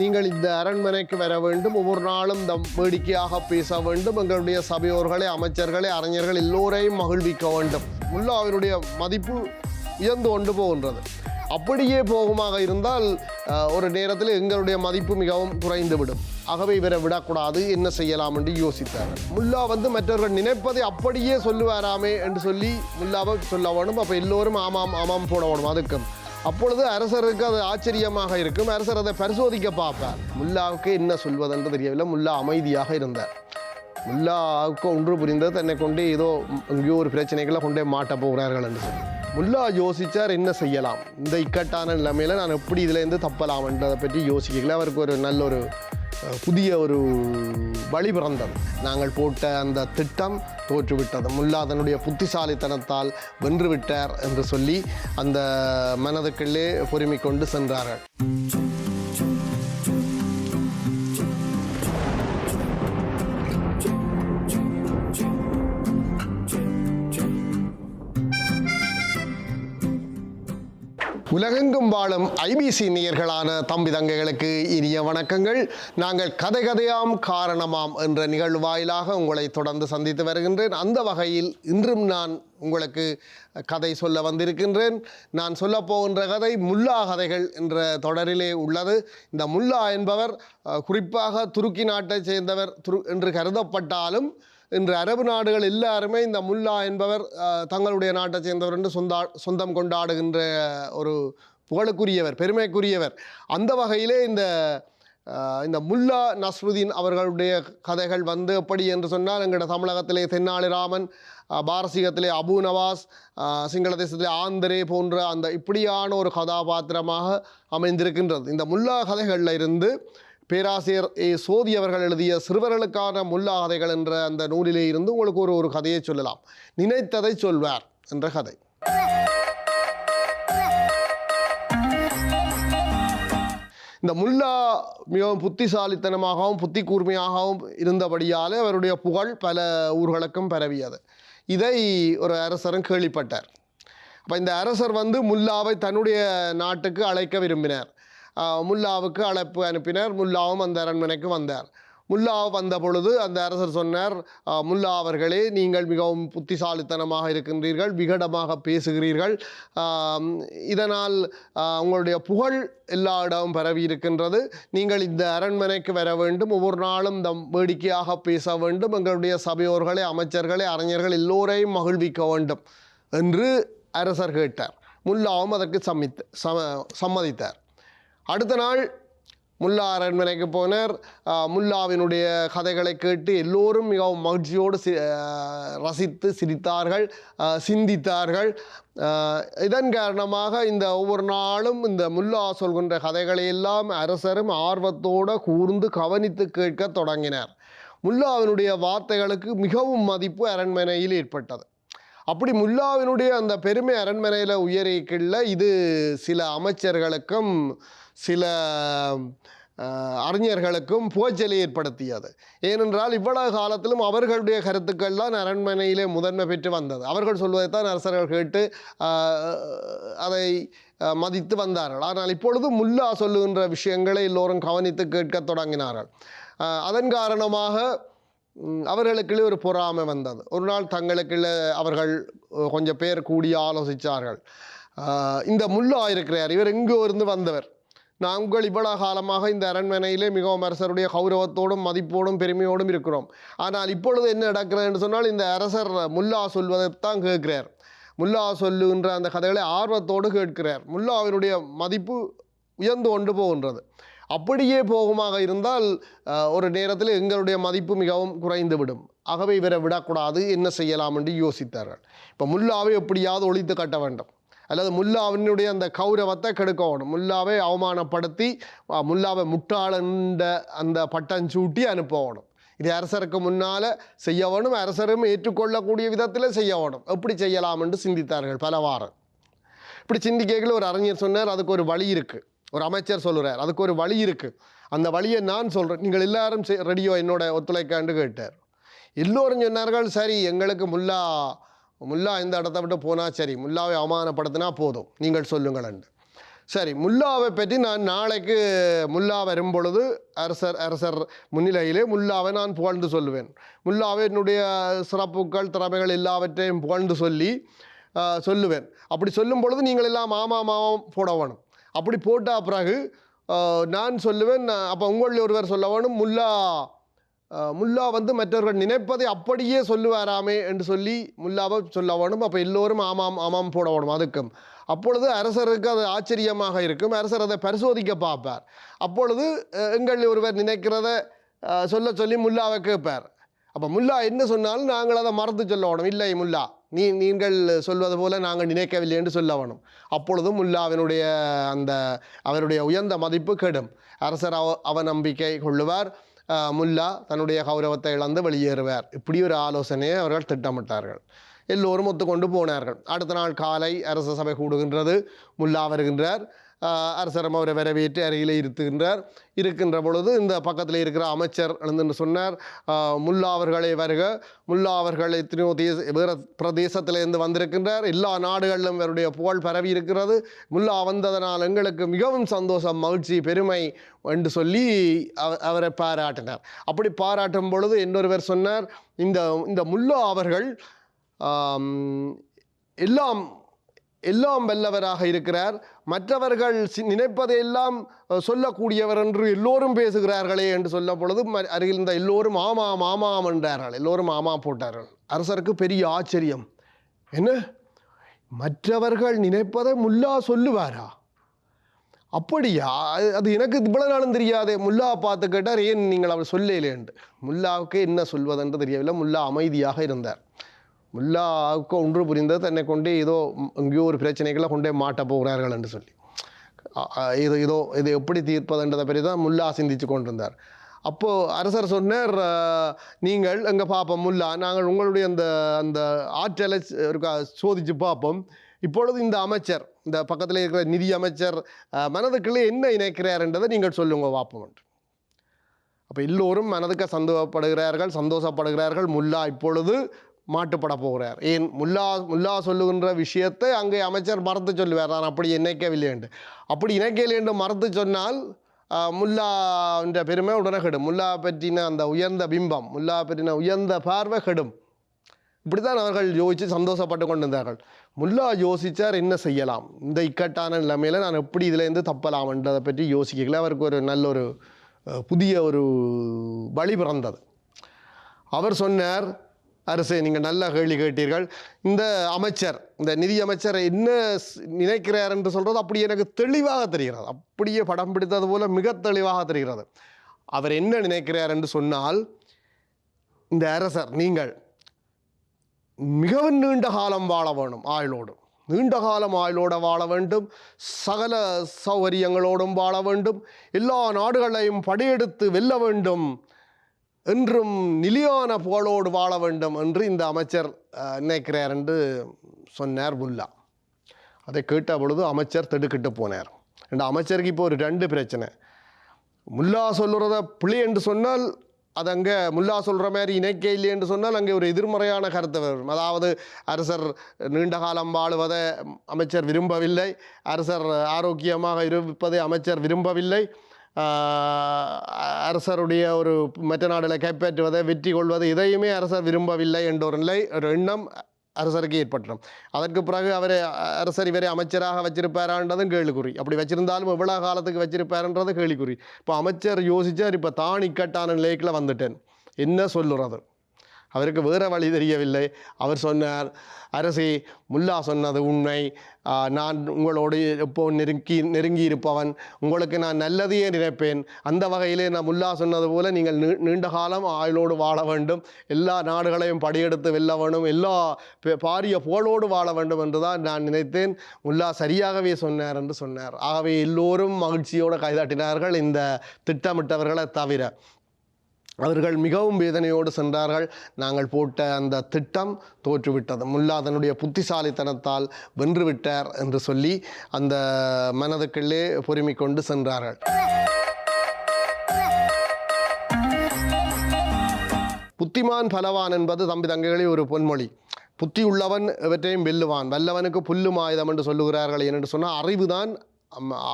நீங்கள் இந்த அரண்மனைக்கு வர வேண்டும். ஒவ்வொரு நாளும் இந்த வேடிக்கையாக பேச வேண்டும். எங்களுடைய சபையோர்களை அமைச்சர்களை அறிஞர்கள் எல்லோரையும் மகிழ்விக்க வேண்டும். முல்லாவினுடைய மதிப்பு உயர்ந்து கொண்டு போகின்றது. அப்படியே போகுமாக இருந்தால் ஒரு நேரத்தில் எங்களுடைய மதிப்பு மிகவும் குறைந்துவிடும். ஆகவே இவரை விடக்கூடாது. என்ன செய்யலாம் என்று யோசித்தார். முல்லா வந்து மற்றவர்கள் நினைப்பதை அப்படியே சொல்லுவாராமே என்று சொல்லி முல்லாவை சொல்ல வேணும் அப்போ எல்லோரும் ஆமாம் ஆமாம் போட வேணும் அதுக்கும் அப்பொழுது அரசருக்கு அது ஆச்சரியமாக இருக்கும். அரசர் அதை பரிசோதிக்க பார்ப்பார். முல்லாவுக்கு என்ன சொல்வதென்று தெரியவில்லை. முல்லா அமைதியாக இருந்தார். முல்லாவுக்கு ஒன்று புரிந்தது. தன்னை கொண்டு ஏதோ எங்கேயோ ஒரு பிரச்சனைகளை கொண்டே மாட்ட போகிறார்கள் என்று சொல்லி. முல்லா யோசித்தார் என்ன செய்யலாம்? இந்த இக்கட்டான நிலைமையில் நான் எப்படி இதுலேருந்து தப்பலாம் என்றதை பற்றி யோசிக்கல. அவருக்கு ஒரு நல்ல ஒரு புதிய ஒரு வழி பிறந்தது. நாங்கள் போட்ட அந்த திட்டம் தோற்றுவிட்டது. முல்லா அதனுடைய புத்திசாலித்தனத்தால் வென்று விட்டார் என்று சொல்லி அந்த மனதுக்குள்ளே பொறுமை கொண்டு சென்றார்கள். உலகெங்கும் வாழும் ஐபிசி நேயர்களான தம்பி தங்கைகளுக்கு இனிய வணக்கங்கள். நாங்கள் கதை கதையாம் காரணமாம் என்ற நிகழ்வு வாயிலாக உங்களை தொடர்ந்து சந்தித்து வருகின்றேன். அந்த வகையில் இன்றும் நான் உங்களுக்கு கதை சொல்ல வந்திருக்கின்றேன். நான் சொல்ல போகின்ற கதை முல்லா கதைகள் என்ற தொடரிலே உள்ளது. இந்த முல்லா என்பவர் குறிப்பாக துருக்கி நாட்டைச் சேர்ந்தவர் துரு என்று கருதப்பட்டாலும் இன்று அரபு நாடுகள் எல்லாருமே இந்த முல்லா என்பவர் தங்களுடைய நாட்டை சேர்ந்தவர் என்று சொந்தா சொந்தம் கொண்டாடுகின்ற ஒரு புகழுக்குரியவர் பெருமைக்குரியவர். அந்த வகையிலே இந்த இந்த முல்லா நஸ்ருதீன் அவர்களுடைய கதைகள் வந்து எப்படி என்று சொன்னால் எங்களோட தமிழகத்திலே தென்னாலிராமன் பாரசீகத்திலே அபு நவாஸ் சிங்கள தேசத்திலே ஆந்திரே போன்ற அந்த இப்படியான ஒரு கதாபாத்திரமாக அமைந்திருக்கின்றது. இந்த முல்லா கதைகளில் இருந்து பேராசிரியர் ஏ சோதி அவர்கள் எழுதிய சிறுவர்களுக்கான முல்லா கதைகள் என்ற அந்த நூலிலே இருந்து உங்களுக்கு ஒரு ஒரு கதையை சொல்லலாம். நினைத்ததை சொல்வார் என்ற கதை. இந்த முல்லா மிகவும் புத்திசாலித்தனமாகவும் புத்தி கூர்மையாகவும் இருந்தபடியாலே அவருடைய புகழ் பல ஊர்களுக்கும் பரவியது. இதை ஒரு அரசரும் கேள்விப்பட்டார். அப்போ இந்த அரசர் வந்து முல்லாவை தன்னுடைய நாட்டுக்கு அழைக்க விரும்பினார். முல்லாவுக்கு அழைப்பு அனுப்பினர். முல்லாவும் அந்த அரண்மனைக்கு வந்தார். முல்லா வந்த பொழுது அந்த அரசர் சொன்னார் முல்லா அவர்களே நீங்கள் மிகவும் புத்திசாலித்தனமாக இருக்கின்றீர்கள் விகடமாக பேசுகிறீர்கள். இதனால் உங்களுடைய புகழ் எல்லா இடமும் பரவி இருக்கின்றது. நீங்கள் இந்த அரண்மனைக்கு வர வேண்டும். ஒவ்வொரு நாளும் இந்த வேடிக்கையாக பேச வேண்டும். எங்களுடைய சபையோர்களை அமைச்சர்களை அறிஞர்கள் எல்லோரையும் மகிழ்விக்க வேண்டும் என்று அரசர் கேட்டார். முல்லாவும் அதற்கு சம்மித்த சம சம்மதித்தார். அடுத்த நாள் முல்லா அரண்மனைக்கு போனர். முல்லாவினுடைய கதைகளை கேட்டு எல்லோரும் மிகவும் மகிழ்ச்சியோடு சி ரசித்து சிரித்தார்கள் சிந்தித்தார்கள். இதன் காரணமாக இந்த ஒவ்வொரு நாளும் இந்த முல்லா சொல்கின்ற கதைகளை எல்லாம் அரசரும் ஆர்வத்தோடு கூர்ந்து கவனித்து கேட்க தொடங்கினார். முல்லாவினுடைய வார்த்தைகளுக்கு மிகவும் மதிப்பு அரண்மனையில் ஏற்பட்டது. அப்படி முல்லாவினுடைய அந்த பெருமை அரண்மனையில் உயரிக்கல இது சில அமைச்சர்களுக்கும் சில அறிஞர்களுக்கும் புகச்சலை ஏற்படுத்தியது. ஏனென்றால் இவ்வளவு காலத்திலும் அவர்களுடைய கருத்துக்கள் தான் அரண்மனையிலே முதன்மை பெற்று வந்தது. அவர்கள் சொல்வதைத்தான் அரசர்கள் கேட்டு அதை மதித்து வந்தார்கள். ஆனால் இப்பொழுது முல்லா சொல்லுகின்ற விஷயங்களை எல்லோரும் கவனித்து கேட்கத் தொடங்கினார்கள். அதன் காரணமாக அவர்களுக்குள்ளே ஒரு பொறாமை வந்தது. ஒரு நாள் தங்களுக்குள்ள அவர்கள் கொஞ்சம் பேர் கூடி ஆலோசித்தார்கள் இந்த முல்லா இருக்கிறார் இவர் எங்கோ இருந்து வந்தவர். நாங்கள் இவ்வளவு காலமாக இந்த அரண்மனையிலே மிகவும் அரசருடைய கௌரவத்தோடும் மதிப்போடும் பெருமையோடும் இருக்கிறோம். ஆனால் இப்பொழுது என்ன நடக்கிறதுன்னு சொன்னால் இந்த அரசர் முல்லா சொல்வதைத்தான் கேட்கிறார். முல்லா சொல்லுகின்ற அந்த கதைகளை ஆர்வத்தோடு கேட்கிறார். முல்லாவினுடைய மதிப்பு உயர்ந்து கொண்டு போகின்றது. அப்படியே போகுமாக இருந்தால் ஒரு நேரத்தில் எங்களுடைய மதிப்பு மிகவும் குறைந்துவிடும். ஆகவே இவரை விடக்கூடாது என்ன செய்யலாம் என்று யோசித்தார்கள். இப்போ முல்லாவை எப்படியாவது ஒழித்து கட்ட வேண்டும். அல்லது முல்லாவினுடைய அந்த கௌரவத்தை கெடுக்கணும் முல்லாவை அவமானப்படுத்தி முல்லாவை முட்டாளன்ற அந்த பட்டம் சூட்டி அனுப்பணும் இது அரசருக்கு முன்னால் செய்ய வேணும் அரசரும் ஏற்றுக்கொள்ளக்கூடிய விதத்தில் செய்ய வேணும் எப்படி செய்யலாம் என்று சிந்தித்தார்கள் பலவாறு. இப்படி சிந்திக்கைகள் ஒரு அறிஞர் சொன்னார் அதுக்கு ஒரு வழி இருக்குது ஒரு அமைச்சர் சொல்லுறார். அதுக்கு ஒரு வழி இருக்குது அந்த வழியை நான் சொல்கிறேன் நீங்கள் எல்லாரும் செ- ரெடியோ என்னோட ஒத்துழைக்காண்டு கேட்டார். எல்லோரும் சொன்னார்கள் சரி எங்களுக்கு முல்லா முல்லா இந்த இடத்த விட்டு போனால் சரி. முல்லாவை அவமானப்படுத்தினா போதும். நீங்கள் சொல்லுங்கள் என்று. சரி முல்லாவை பற்றி நான் நாளைக்கு முல்லா வரும் பொழுது அரசர் அரசர் முன்னிலையிலே முல்லாவை நான் புகழ்ந்து சொல்லுவேன் முல்லாவை என்னுடைய சிறப்புகள் திறமைகள் எல்லாவற்றையும் புகழ்ந்து சொல்லி சொல்லுவேன். அப்படி சொல்லும் பொழுது நீங்கள் எல்லாம் மாமா மாமா போட வேணும் அப்படி போட்டால் பிறகு நான் சொல்லுவேன் அப்போ உங்களில் ஒருவர் சொல்லவனும் முல்லா முல்லா வந்து மற்றவர்கள் நினைப்பதை அப்படியே சொல்லுவாராமே என்று சொல்லி முல்லாவை சொல்ல வேணும் அப்போ எல்லோரும் ஆமாம் ஆமாம் போட வேணும் அதுக்கும். அப்பொழுது அரசருக்கு அது ஆச்சரியமாக இருக்கும். அரசர் அதை பரிசோதிக்க பார்ப்பார். அப்பொழுது எங்கள் ஒருவர் நினைக்கிறத சொல்ல சொல்லி முல்லாவை கேட்பார். அப்போ முல்லா என்ன சொன்னாலும் நாங்கள் அதை மறந்து சொல்ல வேணும். இல்லை முல்லா. நீ நீங்கள் சொல்வது போல நாங்கள் நினைக்கவில்லை என்று சொல்ல வேணும் அப்பொழுதும் முல்லாவினுடைய அந்த அவருடைய உயர்ந்த மதிப்பு கெடும். அரசர் அவ அவநம்பிக்கை கொள்ளுவார். முல்லா தன்னுடைய கௌரவத்தை இழந்து வெளியேறுவார். இப்படி ஒரு ஆலோசனையை அவர்கள் திட்டமிட்டார்கள். எல்லோரும் ஒத்துக்கொண்டு போனார்கள். அடுத்த நாள் காலை அரச சபை கூடுகின்றது. முல்லா வருகின்றார். அரசரம் அவரை வரவேற்று அருகிலே இருத்துகின்றார் இருக்கின்ற பொழுது இந்த பக்கத்தில் இருக்கிற அமைச்சர் எழுந்து சொன்னார். முல்லா அவர்களை வருக. முல்லா அவர்கள் எத்தனையோ தேச வேறு பிரதேசத்திலிருந்து வந்திருக்கின்றார். எல்லா நாடுகளிலும் இவருடைய புகழ் பரவி இருக்கிறது. முல்லா வந்ததனால் எங்களுக்கு மிகவும் சந்தோஷம் மகிழ்ச்சி பெருமை என்று சொல்லி அவரை பாராட்டினார். அப்படி பாராட்டும் பொழுது இன்னொருவர் சொன்னார் இந்த இந்த முல்லா அவர்கள் எல்லாம் எல்லாம் வல்லவராக இருக்கிறார். மற்றவர்கள் சி- நினைப்பதையெல்லாம் சொல்லக்கூடியவர் என்று எல்லோரும் பேசுகிறார்களே என்று சொல்ல பொழுது ம- அருகில் இருந்த எல்லோரும் ஆமாம் ஆமாம் என்றார்கள். எல்லோரும் ஆமாம் போட்டார்கள். அரசருக்கு பெரிய ஆச்சரியம். என்ன? மற்றவர்கள் நினைப்பதை முல்லா சொல்லுவாரா? அப்படியா? அது- அது எனக்கு இவ்வளோ நாளும் தெரியாதே. முல்லா பார்த்து கேட்டார் ஏன் நீங்கள் அவர் சொல்லலேண்டு முல்லாவுக்கு என்ன சொல்வதென்று தெரியவில்லை. முல்லா அமைதியாக இருந்தார். முல்லாவுக்கு ஒன்று புரிந்தது தன்னை கொண்டே ஏதோ இங்கேயோ எங்கேயோ ஒரு பிரச்சனைகளை கொண்டே மாட்ட போகிறார்கள் என்று சொல்லி. இது இதோ இதை எப்படி தீர்ப்பதுன்றதை பற்றி தான் முல்லா சிந்திச்சு கொண்டிருந்தார். அப்போது அரசர் சொன்னார் நீங்கள் எங்கள் பார்ப்போம் முல்லா நாங்கள் உங்களுடைய அந்த அந்த ஆற்றலை இருக்கா சோதித்து பார்ப்போம் இப்பொழுது இந்த அமைச்சர் இந்த பக்கத்தில் இருக்கிற நிதி அமைச்சர் மனதுக்குள்ளே என்ன இணைக்கிறார்ன்றதை நீங்கள் சொல்லுங்க பார்ப்போம் என்று. அப்போ எல்லோரும் மனதுக்கு சந்தோஷப்படுகிறார்கள் சந்தோஷப்படுகிறார்கள். முல்லா இப்பொழுது மாட்டுப்பட போகிறார். ஏன் முல்லா முல்லா சொல்லுகின்ற விஷயத்தை அங்கே அமைச்சர் மறந்து சொல்லுவார். நான் அப்படி இணைக்கவில்லை என்று. அப்படி இணைக்கவில்லை என்று மறந்து சொன்னால் ஆஹ், முல்லா என்ற பெருமை உடனே கெடும். முல்லா பற்றின அந்த உயர்ந்த பிம்பம் முல்லா பற்றின உயர்ந்த பார்வை கெடும். இப்படித்தான் அவர்கள் யோசித்து சந்தோஷப்பட்டு கொண்டிருந்தார்கள். முல்லா யோசித்தார் என்ன செய்யலாம்? இந்த இக்கட்டான நிலைமையில் நான் எப்படி இதிலேருந்து தப்பலாம்ன்றதை பற்றி யோசிக்கல. அவருக்கு ஒரு நல்ல ஒரு புதிய ஒரு வழி பிறந்தது. அவர் சொன்னார் அரசை நீங்கள் நல்ல கேள்வி கேட்டீர்கள். இந்த அமைச்சர் இந்த நிதி அமைச்சர் என்ன நினைக்கிறார் என்று சொல்கிறது அப்படி எனக்கு தெளிவாக தெரிகிறது. அப்படியே படம் பிடித்தது போல மிக தெளிவாக தெரிகிறது. அவர் என்ன நினைக்கிறார் என்று சொன்னால் இந்த அரசர் நீங்கள் மிகவும் நீண்ட காலம் வாழ வேணும் ஆயுளோடு. நீண்ட காலம் ஆயுளோட வாழ வேண்டும். சகல சௌகரியங்களோடும் வாழ வேண்டும். எல்லா நாடுகளையும் படையெடுத்து வெல்ல வேண்டும். என்றும் நிலையான புகழோடு வாழ வேண்டும் என்று இந்த அமைச்சர் நினைக்கிறார் என்று சொன்னார் புல்லா. அதை கேட்ட பொழுது அமைச்சர் திடுக்கிட்டு போனார். இந்த அமைச்சருக்கு இப்போ ஒரு ரெண்டு பிரச்சனை. முல்லா சொல்லுறத பிழை என்று சொன்னால் அது அங்கே முல்லா சொல்கிற மாதிரி இணைக்க இல்லை என்று சொன்னால் அங்கே ஒரு எதிர்மறையான கருத்து வரும். அதாவது அரசர் நீண்ட காலம் வாழுவதை அமைச்சர் விரும்பவில்லை. அரசர் ஆரோக்கியமாக இருப்பதை அமைச்சர் விரும்பவில்லை. அரசருடைய ஒரு மற்ற நாடுகளை கைப்பற்றுவதை வெற்றி கொள்வது இதையுமே அரசர் விரும்பவில்லை என்ற ஒரு நிலை ஒரு எண்ணம் அரசருக்கு ஏற்பட்டுரும் அதற்கு பிறகு அவரை அரசர் இவரை அமைச்சராக வச்சிருப்பாரான்றதும் கேள்விக்குறி அப்படி வச்சிருந்தாலும் எவ்வளோ காலத்துக்கு வச்சிருப்பாருன்றது கேள்விக்குறி இப்போ அமைச்சர் யோசிச்சார் இப்போ தான் இக்கட்டான நிலைக்குள்ள வந்துட்டேன். என்ன சொல்லுறது? அவருக்கு வேறு வழி தெரியவில்லை. அவர் சொன்னார் அரசி முல்லா சொன்னது உண்மை. நான் உங்களோடு எப்போ நெருங்கி நெருங்கி இருப்பவன் உங்களுக்கு நான் நல்லதையே நினைப்பேன். அந்த வகையிலே நான் முல்லா சொன்னது போல நீங்கள் நீ- நீண்ட காலம் ஆயுளோடு வாழ வேண்டும். எல்லா நாடுகளையும் படையெடுத்து வெல்ல வேண்டும் எல்லா பாரிய புகழோடு வாழ வேண்டும் என்று தான் நான் நினைத்தேன். முல்லா சரியாகவே சொன்னார் என்று சொன்னார். ஆகவே எல்லோரும் மகிழ்ச்சியோடு கைதாட்டினார்கள் இந்த திட்டமிட்டவர்களை தவிர. அவர்கள் மிகவும் வேதனையோடு சென்றார்கள். நாங்கள் போட்ட அந்த திட்டம் தோற்றுவிட்டது. முல்லா தன்னுடைய புத்திசாலித்தனத்தால் வென்றுவிட்டார் என்று சொல்லி அந்த மனதுக்குள்ளே பொறுமை கொண்டு சென்றார்கள். புத்திமான் பலவான் என்பது தம்பி தங்கைகளே ஒரு பொன்மொழி. புத்தி உள்ளவன் இவற்றையும் வெல்லுவான். வல்லவனுக்கு புல்லும் ஆயுதம் என்று சொல்லுகிறார்கள் என்று சொன்னால் அறிவுதான்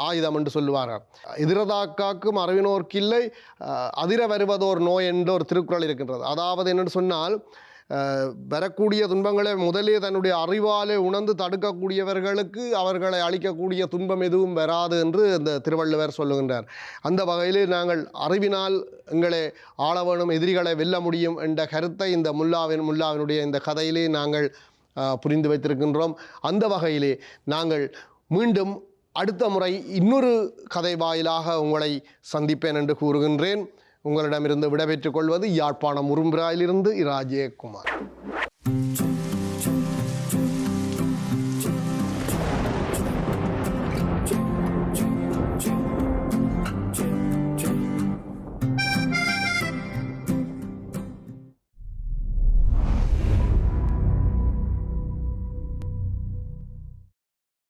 ஆயுதம் என்று சொல்லுவார்கள். எதிரதாக்காக்கும் அறிவினோர்க்கில்லை அஹ், அதிர வருவதோர் நோய் என்ற ஒரு திருக்குறள் இருக்கின்றது. அதாவது என்னென்னு சொன்னால் வரக்கூடிய துன்பங்களை முதலே தன்னுடைய அறிவாலே உணர்ந்து தடுக்கக்கூடியவர்களுக்கு அவர்களை அளிக்கக்கூடிய துன்பம் எதுவும் வராது என்று இந்த திருவள்ளுவர் சொல்லுகின்றார். அந்த வகையிலே நாங்கள் அறிவினால் எங்களை ஆள வேணும் எதிரிகளை வெல்ல முடியும் என்ற கருத்தை இந்த முல்லாவின் முல்லாவினுடைய இந்த கதையிலே நாங்கள் புரிந்து வைத்திருக்கின்றோம். அந்த வகையிலே நாங்கள் மீண்டும் அடுத்த முறை இன்னொரு கதை வாயிலாக உங்களை சந்திப்பேன் என்று கூறுகின்றேன். உங்களிடமிருந்து விடைபெற்றுக் கொள்வது யாழ்ப்பாணம் உரும்பிராயிலிருந்து இரா